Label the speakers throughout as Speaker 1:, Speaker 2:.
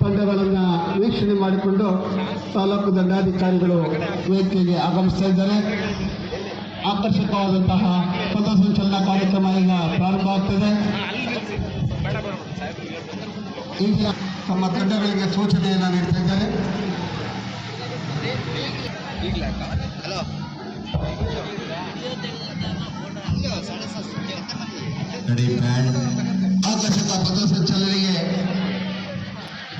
Speaker 1: ತಂಡಗಳನ್ನು ವೀಕ್ಷಣೆ ಮಾಡಿಕೊಂಡು ತಾಲೂಕು ದಂಡಾಧಿಕಾರಿಗಳು ವೇದಿಕೆಗೆ ಆಗಮಿಸ್ತಾ ಇದ್ದಾರೆ. ಆಕರ್ಷಕವಾದಂತಹ ಪಥಸಂಚಲನ ಕಾರ್ಯಕ್ರಮ ಈಗ ಪ್ರಾರಂಭ ಆಗ್ತದೆ. ಈಗ ತಮ್ಮ ತಂಡಗಳಿಗೆ ಸೂಚನೆಯನ್ನು ನೀಡ್ತಾ ಇದ್ದಾರೆ. ಆಕರ್ಷಕ ಪಥಸಂಚಲನೆಗೆ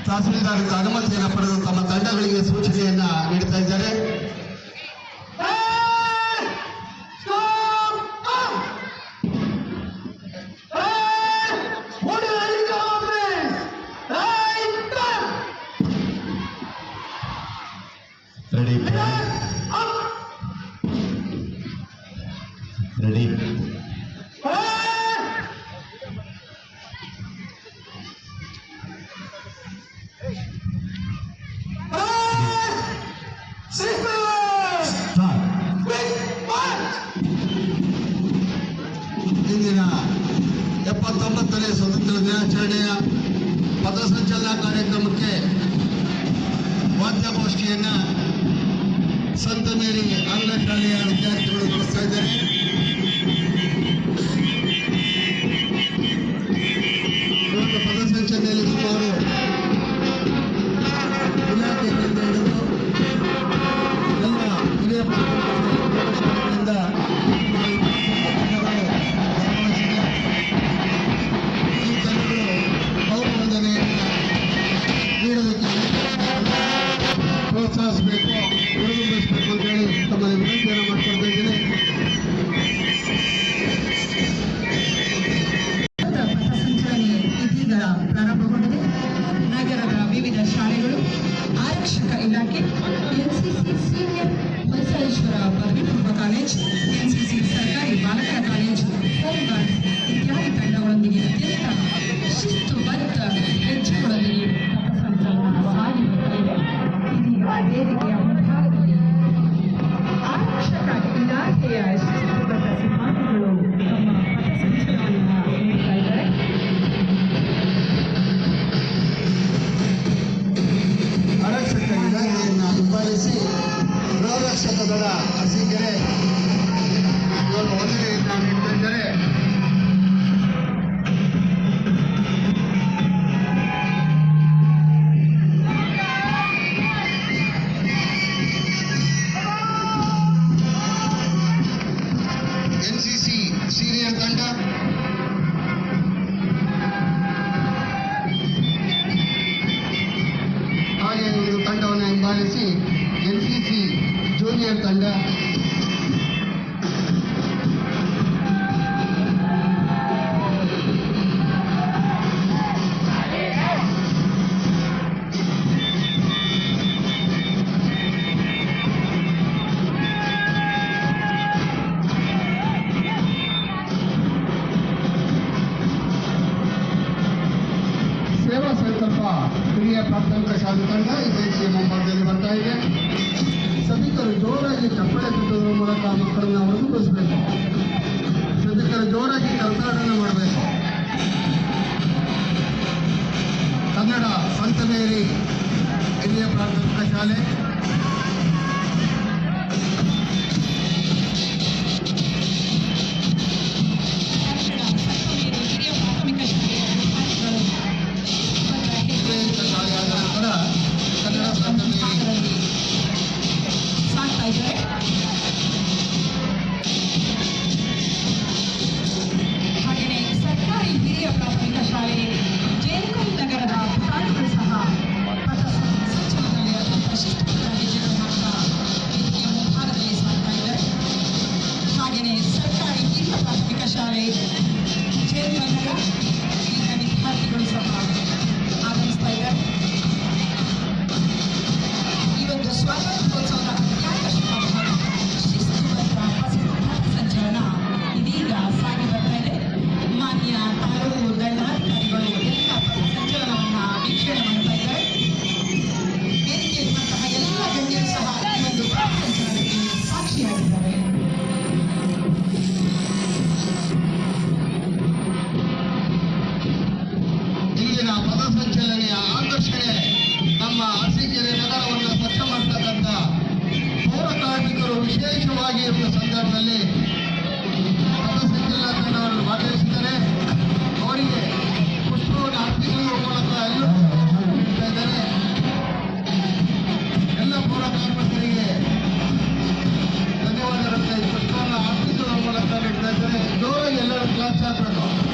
Speaker 1: ತಹಸೀಲ್ದಾರ್ ಅನುಮತಿಯನ್ನು ಪಡೆದು ತಮ್ಮ ತಂಡಗಳಿಗೆ ಸೂಚನೆಯನ್ನ ನೀಡ್ತಾ ಇದ್ದಾರೆ. ದಿನಾಚರಣೆಯ ಪಥಸಂಚಲನ ಕಾರ್ಯಕ್ರಮಕ್ಕೆ ವಾದ್ಯಗೋಷ್ಠಿಯನ್ನ ಸಂತ ಮೇರಿ ಆಂಗ್ಲ ಶಾಲೆಯ ವಿದ್ಯಾರ್ಥಿಗಳು ನಡೆಸ್ತಾ ಇದ್ದಾರೆ.
Speaker 2: ಇದೀಗ ಪ್ರಾರಂಭಗೊಂಡಿದೆ. ನಗರದ ವಿವಿಧ ಶಾಲೆಗಳು, ಆರಕ್ಷಕ ಇಲಾಖೆ, ಎನ್ಸಿಸಿ ಸೀನಿಯರ್ ಮೈಸಾಲೇಶ್ವರ ಪದವಿ ಪೂರ್ವ ಕಾಲೇಜ್, ಎನ್ಸಿಸಿ ಸರ್ಕಾರಿ ಬಾಲಕರ ಕಾಲೇಜ್ ಹೋಮ್ ಗಾರ್ಡ್ಸ್ ಇತ್ಯಾದಿ ತಂಡಗಳೊಂದಿಗೆ ಅತ್ಯಂತ ಶಿಸ್ತುಬದ್ಧ ಹೆಜ್ಜೆಗಳೊಂದಿಗೆ ಆರಕ್ಷಕ ಇಲಾಖೆಯ
Speaker 1: ತಂಡವನ್ನು ಹಿಂಬಾಲಿಸಿ ಎನ್ ಸಿ ಸಂಕಲ್ಪ ಹಿರಿಯ ಪ್ರಾಥಮಿಕ ಈ ವೇದಿಕೆಯ ಮುಂಭಾಗದಲ್ಲಿ ಬರ್ತಾ ಇದೆ. ಸಭಿಕರು ಜೋರಾಗಿ ಚಪ್ಪಳೆ ತಟ್ಟುವುದರ ಮೂಲಕ ಮಕ್ಕಳನ್ನು ಹೊರತುಪಡಿಸಬೇಕು ಸಭಿಕರು ಜೋರಾಗಿ ಕರ್ನಾಟನ ಮಾಡಬೇಕು. ಕನ್ನಡ ಸಂತಮೇರಿ ಹಿರಿಯ ಪ್ರಾಥಮಿಕ ಶಾಲೆ. ಪದಸಂಚಲನೆಯ ಆಕರ್ಷಣೆ ನಮ್ಮ ಅರಸೀಕೆರೆ ನಗರವನ್ನು ಸ್ವಚ್ಛ ಮಾಡ್ತಕ್ಕಂಥ ಪೌರ ಕಾರ್ಮಿಕರು ವಿಶೇಷವಾಗಿ ಇರುವ ಸಂದರ್ಭದಲ್ಲಿ ಪದಸಂಚಲನ ತಂಡವನ್ನು ಭಾಗವಹಿಸಿದ್ದಾರೆ ಅವರಿಗೆ ಪುಷ್ಪವನ್ನು ಅರ್ಪಿಸುವ ಮೂಲಕ ಎಲ್ಲರೂ ಇದ್ದಾರೆ ಎಲ್ಲ ಪೌರ ಕಾರ್ಮಿಕರಿಗೆ ಧನ್ಯವಾದಗಳನ್ನು ಪುಷ್ಪವನ್ನು ಅರ್ಪಿಸುವ ಮೂಲಕ ನೀಡ್ತಾ ಇದ್ದಾರೆ ಜೋರಾಗಿ ಎಲ್ಲರೂ ಕ್ಲಾಸ್ ಹಾಕಬೇಕು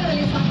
Speaker 2: ವೇದಿಕೆಯ ಮುಂಭಾಗದಲ್ಲಿ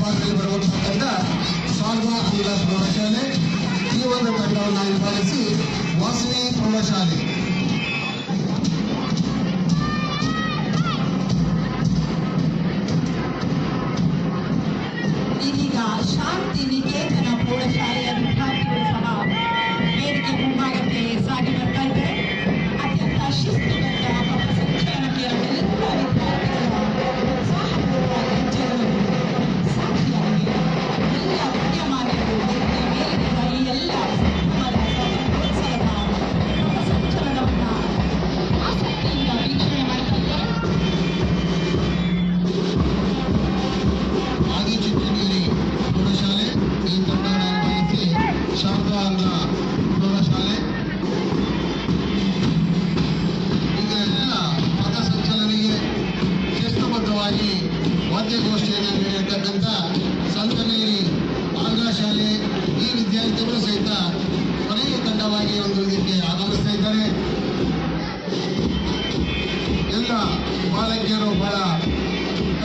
Speaker 1: ತಂಡ ಶಾರದಾ ಆಂಗ್ಲ ಪ್ರೌಢಶಾಲೆ ಈ ಒಂದು ತಂಡವನ್ನು ನಿಭಾಯಿಸಿ ವಾಸವಿ ಪ್ರೌಢಶಾಲೆ. ವಾದ್ಯಗೋಷ್ಠಿಯನ್ನು ಸಂತನೇರಿ ಆಂಗ್ಲ ಶಾಲೆ ಈ ವಿದ್ಯಾರ್ಥಿಗಳು ಸಹಿತ ಕೊನೆಯ ತಂಡವಾಗಿ ಒಂದು ಇದಕ್ಕೆ ಆಗಮಿಸ್ತಾ ಇದ್ದಾರೆ. ಎಲ್ಲ ಬಾಲಕಿಯರು ಬಹಳ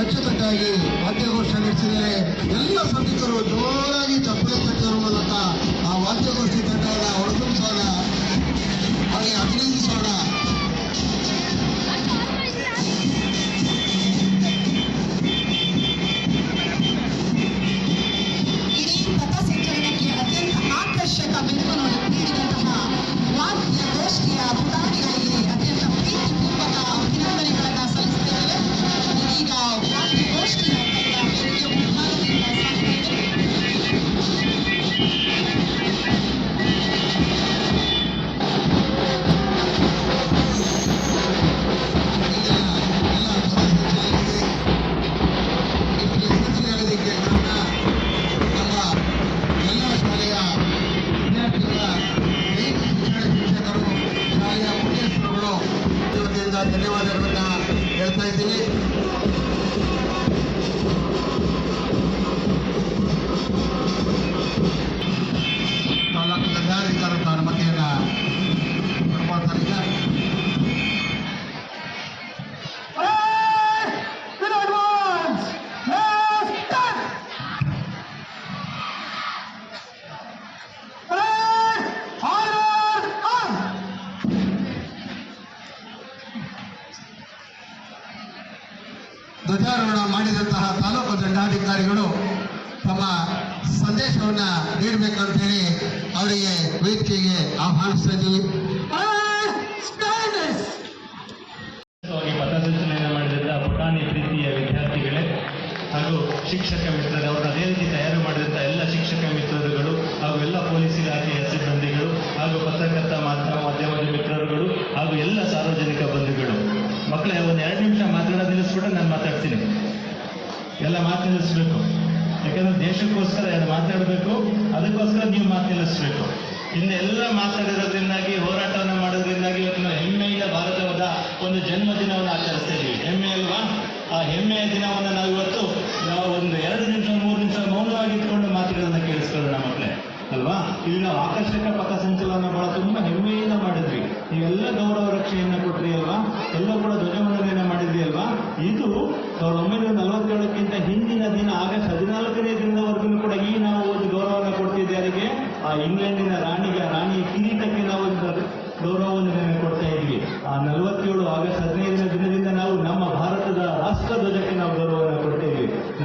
Speaker 1: ಅಚ್ಚುಕಟ್ಟಾಗಿ ವಾದ್ಯಗೋಷ್ಠಿ ನಡೆಸಿದರೆ ಎಲ್ಲ ಸಭಿಕರು ಜೋರಾಗಿ ಚಪ್ಪಲೆ ತಟ್ಟುವ ಮೂಲಕ ಆ ವಾದ್ಯಗೋಷ್ಠಿ ತಂಡವನ್ನು ಹೊರತುಂಬಿಸೋಣ ಹಾಗೆ ಅಭಿನಂದಿಸೋಣ ದಂಡಾಧಿಕಾರಿಗಳು ತಮ್ಮ ಸಂದೇಶವನ್ನ ನೀಡಬೇಕಂತ ಹೇಳಿ ಅವರಿಗೆ ವೇದಿಕೆಗೆ ಆಹ್ವಾನಿಸ್ತಾ ಇದ್ದೀವಿ
Speaker 3: ಪಥಸಂಚಲನ ಮಾಡಿದಂಥ ಪುಟಾಣಿ ಪ್ರೀತಿಯ ವಿದ್ಯಾರ್ಥಿಗಳೇ ಶಿಕ್ಷಕ ಮಿತ್ರರು ಅವರು ಅದೇ ರೀತಿ ತಯಾರು ಮಾಡಿದಂಥ ಎಲ್ಲ ಶಿಕ್ಷಕ ಮಿತ್ರರುಗಳು ಹಾಗೂ ಎಲ್ಲ ಪೊಲೀಸ್ ಇಲಾಖೆಯ ಸಿಬ್ಬಂದಿಗಳು ಹಾಗೂ ಪತ್ರಕರ್ತ ಮಾಧ್ಯಮ ಮಾಧ್ಯಮದ ಮಿತ್ರರುಗಳು ಹಾಗೂ ಎಲ್ಲ ಸಾರ್ವಜನಿಕ ಬಂಧುಗಳು. ಮಕ್ಕಳೇ, ಒಂದು ಎರಡು ನಿಮಿಷ ಮಾತಾಡೋದು ಕೂಡ ನಾನು ಮಾತಾಡ್ತೀನಿ. ಎಲ್ಲ ಮಾತು ನಿಲ್ಲಿಸ್ಬೇಕು ಯಾಕಂದ್ರೆ ದೇಶಕ್ಕೋಸ್ಕರ ಅದು ಮಾತಾಡಬೇಕು, ಅದಕ್ಕೋಸ್ಕರ ನೀವು ನಿಲ್ಲಿಸ್ಬೇಕು ಇನ್ನೆಲ್ಲ ಮಾತಾಡಿರೋದ್ರಿಂದಾಗಿ, ಹೋರಾಟವನ್ನು ಮಾಡೋದ್ರಿಂದಾಗಿ ಇವತ್ತು ಹೆಮ್ಮೆಯಿಂದ ಭಾರತದ ಒಂದು ಜನ್ಮ ದಿನವನ್ನು ಆಚರಿಸ್ತಾ ಹೆಮ್ಮೆ ಅಲ್ವಾ? ಆ ಹೆಮ್ಮೆಯ ದಿನವನ್ನು ನಾವು ಇವತ್ತು ನಾವು ಒಂದು ಎರಡು ನಿಮಿಷ, ಮೂರು ನಿಮಿಷ ಮೌನವಾಗಿ ಇಟ್ಕೊಂಡು ಮಾತಾಡೋದನ್ನ ಕೇಳಿಸ್ಕೊಳ್ಳೋಣ ಮಕ್ಕಳೇ. ಅಲ್ವಾ? ಇಲ್ಲಿ ನಾವು ಆಕರ್ಷಕ ಪಥಸಂಚಲನ ಬಹಳ ತುಂಬಾ ಹೆಮ್ಮೆಯಿಂದ ಮಾಡಿದ್ರಿ. ನೀವೆಲ್ಲ ಗೌರವ ರಕ್ಷೆಯನ್ನ ಕೊಟ್ರಿ ಅಲ್ವಾ? ಎಲ್ಲ ಕೂಡ ಧ್ವಜವಂದನೆಯನ್ನ ಮಾಡಿದ್ರಿ ಅಲ್ವಾ? ಇದು ಸಾವಿರದ ಒಂಬೈನೂರ ನಲವತ್ತೇಳಕ್ಕಿಂತ ಹಿಂದಿನ ದಿನ, ಆಗಸ್ಟ್ ಹದಿನಾಲ್ಕನೇ ದಿನದವರೆಗೂ ಕೂಡ ಈ ನಾವು ಒಂದು ಗೌರವವನ್ನು ಯಾರಿಗೆ? ಆ ಇಂಗ್ಲೆಂಡಿನ ರಾಣಿಗೆ ರಾಣಿ ಕಿರೀಟಕ್ಕೆ ನಾವು ಗೌರವವನ್ನು ಕೊಡ್ತಾ ಇದ್ವಿ. ಆ ನಲವತ್ತೇಳು ಆಗಸ್ಟ್ ಹದಿನೈದನೇ ದಿನದಿಂದ ನಾವು ನಮ್ಮ ಭಾರತದ ರಾಷ್ಟ್ರ ಧ್ವಜಕ್ಕೆ ನಾವು ಗೌರವವನ್ನು ಕೊಡ್ತಾ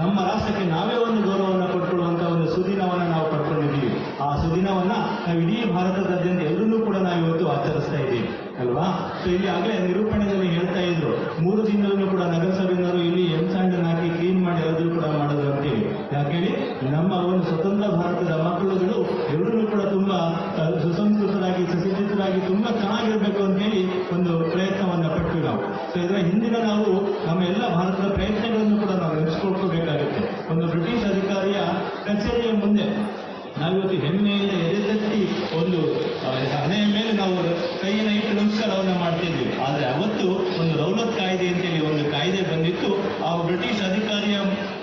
Speaker 3: ನಮ್ಮ ರಾಷ್ಟ್ರಕ್ಕೆ ನಾವೇ ಒಂದು ಗೌರವವನ್ನು ಕೊಟ್ಕೊಳ್ಳುವಂತ ಒಂದು ಸುದಿನವನ್ನು ಆ ಸುದಿನವನ್ನ ನಾವು ಇಡೀ ಭಾರತದಾದ್ಯಂತ ಎಲ್ಲರೂ ಕೂಡ ನಾವು ಇವತ್ತು ಆಚರಿಸ್ತಾ ಇದ್ದೀವಿ, ಅಲ್ವಾ? ಸೊ ಇಲ್ಲಿ ಆಗಲೇ ನಿರೂಪಣೆಯಲ್ಲಿ ಹೇಳ್ತಾ ಇದ್ರು, ಮೂರು ದಿನದಲ್ಲೂ ಕೂಡ ನಗರಸಭೆಯವರು ಇಲ್ಲಿ ಎಂಸಾಂಡನ್ ಹಾಕಿ ಕ್ಲೀನ್ ಮಾಡಿ ಎಲ್ಲರೂ ಕೂಡ ಮಾಡೋದು ಅಂತೇಳಿ ಯಾಕೇಳಿ ನಮ್ಮ ಒಂದು ಸ್ವತಂತ್ರ ಭಾರತದ ಮಕ್ಕಳುಗಳು ಎಲ್ಲರೂ ಕೂಡ ತುಂಬಾ ಸುಸಂಸ್ಕೃತರಾಗಿ ಸುಸಜ್ಜಿತರಾಗಿ ತುಂಬಾ ಚೆನ್ನಾಗಿರ್ಬೇಕು ಅಂತೇಳಿ ಒಂದು ಪ್ರಯತ್ನವನ್ನ ಪಟ್ವಿ ನಾವು ಸೊ ಇದರ ಹಿಂದಿನ ನಾವು ನಮ್ಮ ಎಲ್ಲ ಭಾರತದ ಪ್ರಯತ್ನಗಳನ್ನು ಕೂಡ ನಾವು ನೆನೆಸ್ಕೊಳ್ಕೋಬೇಕಾಗುತ್ತೆ ಒಂದು ಬ್ರಿಟಿಷ್ ಅಧಿಕಾರಿಯ ಕಚೇರಿಯ ಮುಂದೆ ನಾವಿವತ್ತು ಹೆಮ್ಮೆಯಿಂದ ಎದೆತಟ್ಟಿ ಒಂದು ಆ, ಹಣೆಯ ಮೇಲೆ ನಾವು ಕೈಯನ್ನು ಇಟ್ಟು ನಮಸ್ಕಾರವನ್ನು ಮಾಡ್ತಿದ್ವಿ ಆದರೆ ಅವತ್ತು ಒಂದು ರೌಲತ್ ಕಾಯ್ದೆ ಅಂತೇಳಿ ಒಂದು ಕಾಯ್ದೆ ಬಂದಿತ್ತು ಆ ಬ್ರಿಟಿಷ್ ಅಧಿಕಾರಿಯ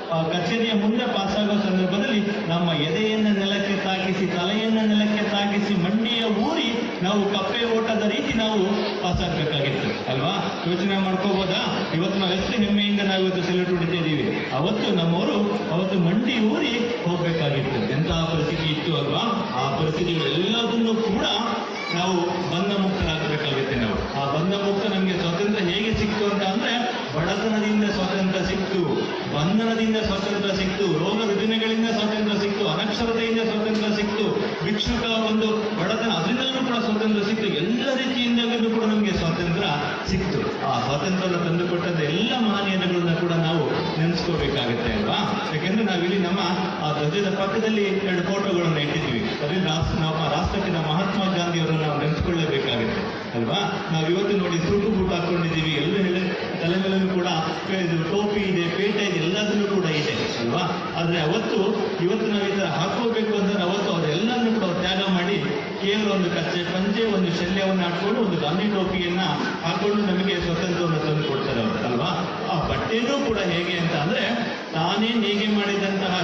Speaker 3: ಆ, ಕಚೇರಿಯ ಮುಂದೆ ಪಾಸಾಗೋ ಸಂದರ್ಭದಲ್ಲಿ ನಮ್ಮ ಎದೆಯನ್ನು ನೆಲಕ್ಕೆ ತಾಕಿಸಿ ತಲೆಯನ್ನು ನೆಲಕ್ಕೆ ತಾಕಿಸಿ ಮಂಡಿಯ ಊರಿ ನಾವು ಕಪ್ಪೆ ಓಟದ ರೀತಿ ನಾವು ಪಾಸ್ ಆಗ್ಬೇಕಾಗಿತ್ತು ಅಲ್ವಾ ಯೋಚನೆ ಮಾಡ್ಕೋಬೋದಾ ಇವತ್ತು ನಾವು ಎಷ್ಟು ಹೆಮ್ಮೆಯಿಂದ ನಾವು ಇವತ್ತು ಸೆಲ್ಯೂಟ್ ಹೊಡಿತಾ ಇದ್ದೀವಿ. ಅವತ್ತು ನಮ್ಮವರು, ಅವತ್ತು ಮಂಡಿ ಊರಿ ಹೋಗ್ಬೇಕಾಗಿತ್ತು. ಎಂತಹ ಪರಿಸ್ಥಿತಿ ಇತ್ತು ಅಲ್ವಾ? ಆ ಪರಿಸ್ಥಿತಿಗಳೆಲ್ಲದನ್ನು ಕೂಡ ನಾವು ಬಂಧ ಮುಕ್ತರಾಗಬೇಕಾಗುತ್ತೆ ನಾವು. ಆ ಬಂಧ ಮುಕ್ತ ನಮಗೆ ಸ್ವಾತಂತ್ರ್ಯ ಹೇಗೆ ಸಿಕ್ತು ಅಂತ ಅಂದ್ರೆ, ಬಡತನದಿಂದ ಸ್ವಾತಂತ್ರ್ಯ ಸಿಕ್ತು, ಬಂಧನದಿಂದ ಸ್ವಾತಂತ್ರ್ಯ ಸಿಕ್ತು, ರೋಗ ರುಜಿನಗಳಿಂದ ಸ್ವಾತಂತ್ರ್ಯ ಸಿಕ್ತು, ಅನಕ್ಷರತೆಯಿಂದ ಸ್ವಾತಂತ್ರ್ಯ ಸಿಕ್ತು, ಭಿಕ್ಷುಕ ಒಂದು ಬಡತನ, ಅದರಿಂದಲೂ ಕೂಡ ಸ್ವಾತಂತ್ರ್ಯ ಸಿಕ್ತು. ಎಲ್ಲ ರೀತಿಯಿಂದಲೂ ಕೂಡ ನಮಗೆ ಸ್ವಾತಂತ್ರ್ಯ ಸಿಕ್ತು. ಆ ಸ್ವಾತಂತ್ರ್ಯವನ್ನು ತಂದುಕೊಟ್ಟಂತ ಎಲ್ಲ ಮಹನೀಯತೆಗಳನ್ನ ಕೂಡ ನಾವು ನೆನೆಸ್ಕೋಬೇಕಾಗುತ್ತೆ ಅಲ್ವಾ? ಯಾಕೆಂದ್ರೆ ನಾವಿಲ್ಲಿ ನಮ್ಮ, ಆ ಧ್ವಜದ ಪಕ್ಕದಲ್ಲಿ ಎರಡು ಫೋಟೋಗಳನ್ನು ಇಟ್ಟಿದ್ವಿ. ಅದೇ ರಾಷ್ಟ್ರ, ನಮ್ಮ ರಾಷ್ಟ್ರಕ್ಕೆ ಮಹಾತ್ಮ ಗಾಂಧಿ ಅವರನ್ನು ನಾವು ನೆನೆಸ್ಕೊಳ್ಳೇಬೇಕಾಗುತ್ತೆ ಅಲ್ವಾ? ನಾವು ಇವತ್ತು ನೋಡಿ ಸುಟ್ಟು ಬೂಟ್ ಹಾಕೊಂಡಿದ್ದೀವಿ ಎಲ್ಲ ಹೇಳಿ ತಲೆ ಮೇಲೂ ಕೂಡ ಟೋಪಿ ಇದೆ, ಪೇಟೆ ಇದೆ, ಎಲ್ಲದರಲ್ಲೂ ಕೂಡ ಇದೆ ಅಲ್ವಾ? ಆದ್ರೆ ಅವತ್ತು, ಇವತ್ತು ನಾವು ಈ ತರ ಹಾಕೋಬೇಕು ಅಂದ್ರೆ ಅವತ್ತು ಅವರೆಲ್ಲರನ್ನೂ ಕೂಡ ತ್ಯಾಗ ಮಾಡಿ ಕೇವಲ ಒಂದು ಕಚ್ಚೆ ಪಂಚೆ ಒಂದು ಶಲ್ಯವನ್ನು ಹಾಕೊಂಡು ಒಂದು ಗಾಂಧಿ ಟೋಪಿಯನ್ನ ಹಾಕೊಂಡು ನಮಗೆ ಸ್ವತಂತ್ರವನ್ನು ತಂದು ಕೊಡ್ತಾರೆ ಅವರು, ಅಲ್ವಾ? ಆ ಬಟ್ಟೆನೂ ಕೂಡ ಹೇಗೆ ಅಂತ ಅಂದರೆ ತಾನೇ ಹೇಗೆ ಮಾಡಿದಂತಹ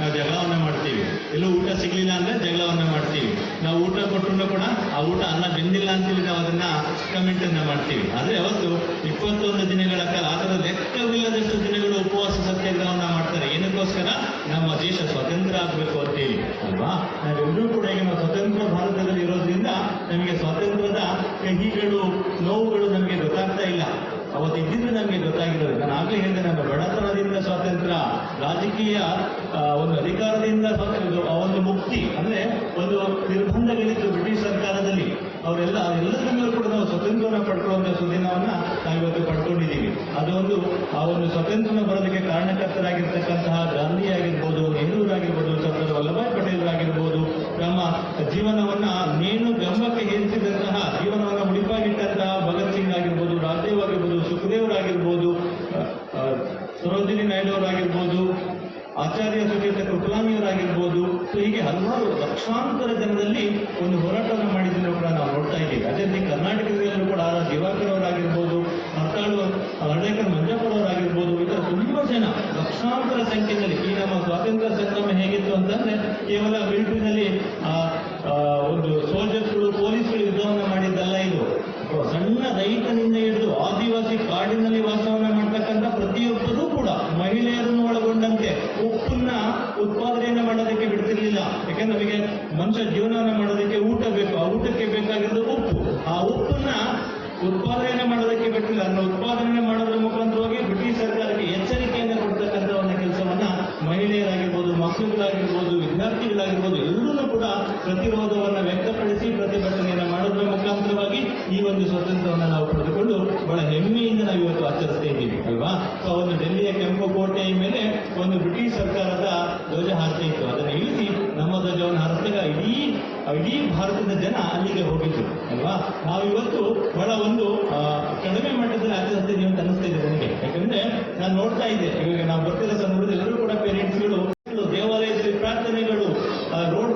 Speaker 3: ನಾವು ಜಗಳವನ್ನ ಮಾಡ್ತೀವಿ. ಎಲ್ಲೂ ಊಟ ಸಿಗ್ಲಿಲ್ಲ ಅಂದ್ರೆ ಜಗಳವನ್ನ ಮಾಡ್ತೀವಿ. ನಾವು ಊಟ ಕೊಟ್ಟರು ಕೂಡ ಆ ಊಟ ಅನ್ನ ಬೆಂದಿಲ್ಲ ಅಂತೇಳಿ ನಾವು ಅದನ್ನ ಕಮೆಂಟ್ ಅನ್ನ ಮಾಡ್ತೀವಿ. ಆದ್ರೆ ಅವತ್ತು ಇಪ್ಪತ್ತೊಂದು ದಿನಗಳ ಕಾಲ, ಆ ಲೆಕ್ಕವಿಲ್ಲದಷ್ಟು ದಿನಗಳು ಉಪವಾಸ ಸತ್ಯಾಗ್ರಹವನ್ನ ಮಾಡ್ತಾರೆ. ಏನಕ್ಕೋಸ್ಕರ? ನಮ್ಮ ದೇಶ ಸ್ವತಂತ್ರ ಆಗಬೇಕು ಅಂತೇಳಿ ಅಲ್ವಾ? ನಾವೆಲ್ಲರೂ ಕೂಡ ಈಗ ನಾವು ಸ್ವತಂತ್ರ ಭಾರತದಲ್ಲಿ ಇರೋದ್ರಿಂದ ನಮಗೆ ಸ್ವಾತಂತ್ರ್ಯದ ಕಹಿಗಳು, ನೋವುಗಳು ನಮಗೆ ಗೊತ್ತಾಗ್ತಾ ಇಲ್ಲ. ಅವತ್ತು ಇದ್ದಿದ್ದು ನಮಗೆ ಗೊತ್ತಾಗಿರೋದು. ನಾನು ಆಗಲೇ ಹೇಳಿದೆ, ನಮ್ಮ ಬಡತನದಿಂದ ಸ್ವಾತಂತ್ರ್ಯ. ರಾಜಕೀಯ ಒಂದು ಅಧಿಕಾರದಿಂದ ಒಂದು ಮುಕ್ತಿ, ಅಂದ್ರೆ ಒಂದು ನಿರ್ಬಂಧಗಳಿತ್ತು ಬ್ರಿಟಿಷ್ ಸರ್ಕಾರದಲ್ಲಿ ಅವರೆಲ್ಲ ಎಲ್ಲದರಲ್ಲೂ ಕೂಡ ನಾವು ಸ್ವತಂತ್ರವನ್ನು ಪಡ್ಕೊಳ್ಳುವಂತಹ ಸುದಿನವನ್ನ ನಾವಿವತ್ತು ಪಡ್ಕೊಂಡಿದ್ದೀವಿ. ಅದೊಂದು, ಆ ಒಂದು ಸ್ವತಂತ್ರ ಬರೋದಕ್ಕೆ ಕಾರಣಕರ್ತರಾಗಿರ್ತಕ್ಕಂತಹ ಗಾಂಧಿ ಲಕ್ಷಾಂತರ ಜನರಲ್ಲಿ ಒಂದು ಹೋರಾಟವನ್ನು ಮಾಡಿದ್ದನ್ನು ಕೂಡ ನಾವು ನೋಡ್ತಾ ಇದ್ದೀವಿ. ಅದೇ ರೀತಿ ಕರ್ನಾಟಕದಲ್ಲೂ ಕೂಡ ಆರ್ ದಿವಾಕರ್ ಅವರಾಗಿರ್ಬೋದು, ಮಕ್ಕಳು ಹರ್ಡೇಕರ್ ಮಂಜಪ್ಪ ಅವರಾಗಿರ್ಬೋದು ಈ ಥರ ತುಂಬಾ ಜನ ಲಕ್ಷಾಂತರ ಸಂಖ್ಯೆಯಲ್ಲಿ ಈ ನಮ್ಮ ಸ್ವಾತಂತ್ರ್ಯ ಸಂಗ್ರಾಮ ಹೇಗಿತ್ತು ಅಂತಂದ್ರೆ ಕೇವಲ ಮಿಲಿಟರಿನಲ್ಲಿ ಒಂದು ಸೋಲ್ಜರ್ಸ್ಗಳು, ಪೊಲೀಸ್ಗಳು ಯುದ್ಧವನ್ನು ಮಾಡಿದ್ದಲ್ಲ ಇದು. ಸಣ್ಣ ರೈತನಿಂದ ಹಿಡಿದು ಆದಿವಾಸಿ ಕಾಡಿನಲ್ಲಿ ವಾಸವನ್ನ ಮಾಡ್ತಕ್ಕಂಥ ಪ್ರತಿಯೊಬ್ಬರೂ ಕೂಡ ಮಹಿಳೆಯರನ್ನು ಒಳಗೊಂಡಂತೆ ಉತ್ಪಾದನೆಯನ್ನ ಮಾಡೋದಕ್ಕೆ ಬಿಡ್ತಿರ್ಲಿಲ್ಲ ಯಾಕಂದ್ರೆ ನಮಗೆ ಮನುಷ್ಯ ಜೀವನವನ್ನ ಮಾಡೋದಕ್ಕೆ ಊಟ ಬೇಕು. ಆ ಊಟಕ್ಕೆ ಬೇಕಾಗಿರೋದು ಉಪ್ಪು. ಆ ಉಪ್ಪನ್ನ ಉತ್ಪಾದನೆ ಮಾಡೋದಕ್ಕೆ ಬಿಟ್ಟಿಲ್ಲ. ಅದನ್ನ ಉತ್ಪಾದನೆ ಮಾಡೋದ್ರ ಮುಖಾಂತರವಾಗಿ ಬ್ರಿಟಿಷ್ ಸರ್ಕಾರಕ್ಕೆ ಎಚ್ಚರಿಕೆಯನ್ನು ಕೊಡ್ತಕ್ಕಂಥ ಒಂದು ಕೆಲಸವನ್ನ ಮಹಿಳೆಯರಾಗಿರ್ಬೋದು, ಮಕ್ಕಳುಗಳಾಗಿರ್ಬೋದು, ವಿದ್ಯಾರ್ಥಿಗಳಾಗಿರ್ಬೋದು ಎಲ್ಲರೂ ಕೂಡ ಪ್ರತಿರೋಧವನ್ನ ವ್ಯಕ್ತಪಡಿಸಿ ಪ್ರತಿಭಟನೆಯನ್ನ ಮಾಡೋದ್ರ ಮುಖಾಂತರವಾಗಿ ಈ ಒಂದು ಸ್ವಾತಂತ್ರ್ಯವನ್ನು ನಾವು ಪಡೆದುಕೊಂಡು ಬಹಳ ಹೆಮ್ಮೆಯಿಂದ ನಾವು ಇವತ್ತು ಆಚರಿಸ್ತಾ ಇದ್ದೀವಿ, ಅಲ್ವಾ? ಸೊ ಒಂದು ಡೆಲ್ಲಿಯ ಕೆಂಪು ಕೋಟೆಯ ಮೇಲೆ ಒಂದು ಬ್ರಿಟಿಷ್ ಸರ್ಕಾರದ ಧ್ವಜ ಹಾಕ್ತಾ ಇತ್ತು. ಇಡೀ ಭಾರತದ ಜನ ಅಲ್ಲಿಗೆ ಹೋಗಿದ್ರು, ಅಲ್ವಾ? ನಾವು ಇವತ್ತು ಬಹಳ ಒಂದು ಕಡಿಮೆ ಮಟ್ಟದಲ್ಲಿ ಆಚರಿಸ್ತೀವಿ ಅಂತ ಅನಿಸ್ತಾ ಇದೆ ನನಗೆ. ಯಾಕಂದ್ರೆ ನಾನು ನೋಡ್ತಾ ಇದ್ದೆ, ಇವಾಗ ನಾವು ಬರ್ತಿರೋ ಸಂದರ್ಭದಲ್ಲಿ ಎಲ್ಲರೂ ಕೂಡ ಪೇರೆಂಟ್ಸ್ಗಳು ದೇವಾಲಯದಲ್ಲಿ ಪ್ರಾರ್ಥನೆಗಳು ರೋಡ್